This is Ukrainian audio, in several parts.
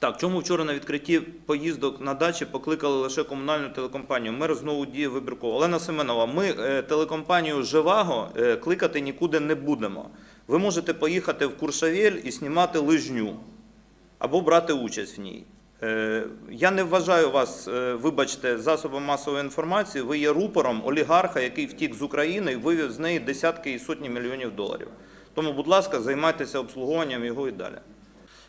Так, чому вчора на відкритті поїздок на дачі покликали лише комунальну телекомпанію? Мер знову діє вибірково. Олена Семенова, ми е, телекомпанію Живаго е, кликати нікуди не будемо. Ви можете поїхати в Куршавель і знімати лижню або брати участь в ній. Е, Я не вважаю вас, вибачте, засобом масової інформації. Ви є рупором олігарха, який втік з України і вивів з неї десятки і сотні мільйонів доларів. Тому, будь ласка, займайтеся обслуговуванням його і далі.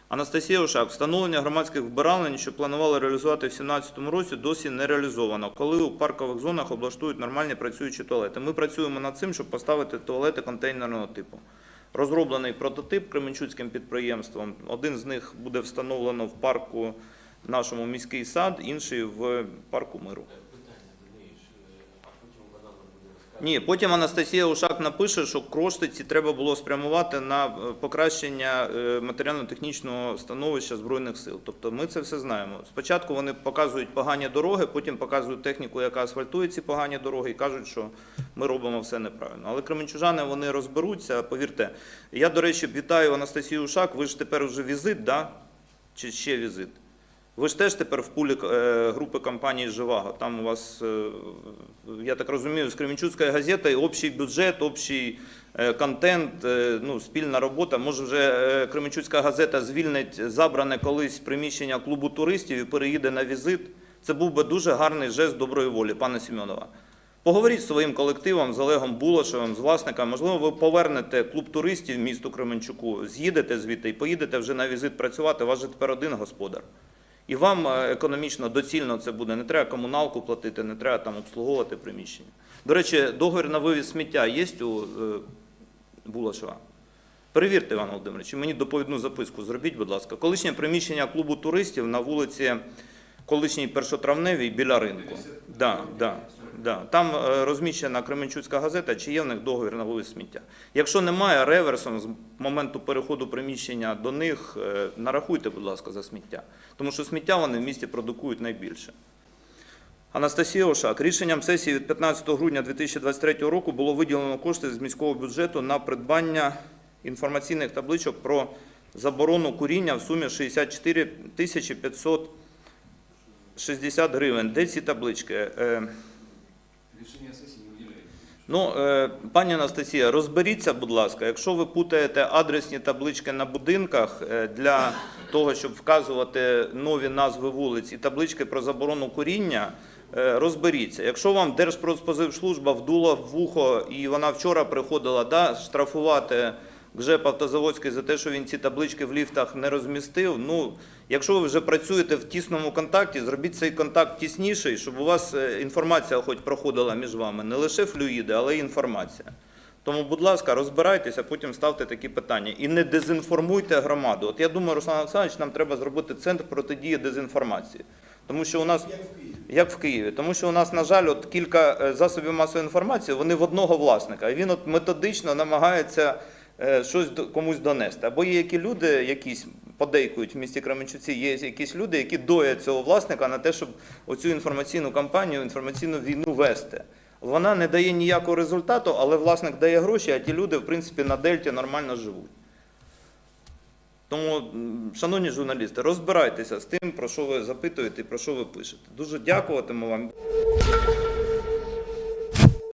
Анастасія Ушак, встановлення громадських вбиралень, що планували реалізувати в 2017 році, досі не реалізовано. Коли у паркових зонах облаштують нормальні працюючі туалети. Ми працюємо над цим, щоб поставити туалети контейнерного типу. Розроблений прототип Кременчуцьким підприємством. Один з них буде встановлено в парку нашому міський сад, інший в парку миру. Ні, потім Анастасія Ушак напише, що кошти ці треба було спрямувати на е, покращення е, матеріально-технічного становища Збройних сил. Тобто ми це все знаємо. Спочатку вони показують погані дороги, потім показують техніку, яка асфальтує ці погані дороги, і кажуть, що ми робимо все неправильно. Але кременчужани вони розберуться, повірте. Я, до речі, вітаю Анастасію Ушак. Ви ж тепер вже візит, да? Чи ще візит? Ви ж теж тепер в пулі е, групи компанії Живаго. Там у вас, е, я так розумію, з Кременчуцькою газетою общий бюджет, общий е, контент, ну, спільна робота. Може, вже Кременчуцька газета звільнить забране колись приміщення клубу туристів і переїде на візит. Це був би дуже гарний жест доброї волі, пане Сімеонова. Поговоріть з своїм колективом, з Олегом Булашевим, з власником. Можливо, ви повернете клуб туристів місту Кременчуку, з'їдете звідти і поїдете вже на візит працювати. У вас же тепер один господар. І вам е, економічно доцільно це буде. Не треба комуналку платити, не треба там обслуговувати приміщення. До речі, договір на вивіз сміття є у е, Булашева? Перевірте, Іван Володимирович, мені доповідну записку зробіть, будь ласка. Колишнє приміщення клубу туристів на вулиці колишній першотравневій біля ринку. Да, да, да. Там е, розміщена Кременчуцька газета, чи є в них договір на вивіз сміття. Якщо немає, реверсом з моменту переходу приміщення до них е, нарахуйте, будь ласка, за сміття. Тому що сміття вони в місті продукують найбільше. Анастасія Ошак, рішенням сесії від 15 грудня 2023 року було виділено кошти з міського бюджету на придбання інформаційних табличок про заборону куріння в сумі 64 тисячі 560 гривень. Де ці таблички? Рішення сесії не виділяє. Ну, е, пані Анастасія, розберіться, будь ласка, якщо ви путаєте адресні таблички на будинках е, для того, щоб вказувати нові назви вулиць і таблички про заборону куріння, е, розберіться. Якщо вам Держпродспозивслужба вдула в вухо, і вона вчора приходила да, штрафувати ГЖЕП Автозаводський за те, що він ці таблички в ліфтах не розмістив, ну, якщо ви вже працюєте в тісному контакті, зробіть цей контакт тісніший, щоб у вас е, інформація хоч проходила між вами, не лише флюїди, але й інформація. Тому, будь ласка, розбирайтеся, потім ставте такі питання. І не дезінформуйте громаду. От я думаю, Руслан Олександрович, нам треба зробити центр протидії дезінформації. Тому що у нас як в Києві, тому що у нас, на жаль, от кілька е, засобів масової інформації, вони в одного власника, і він от методично намагається щось комусь донести. Або є які люди, якісь подейкують в місті Кременчуці, є якісь люди, які доять цього власника на те, щоб оцю інформаційну кампанію, інформаційну війну вести. Вона не дає ніякого результату, але власник дає гроші, а ті люди, в принципі, на дельті нормально живуть. Тому, шановні журналісти, розбирайтеся з тим, про що ви запитуєте і про що ви пишете. Дуже дякуватиму вам.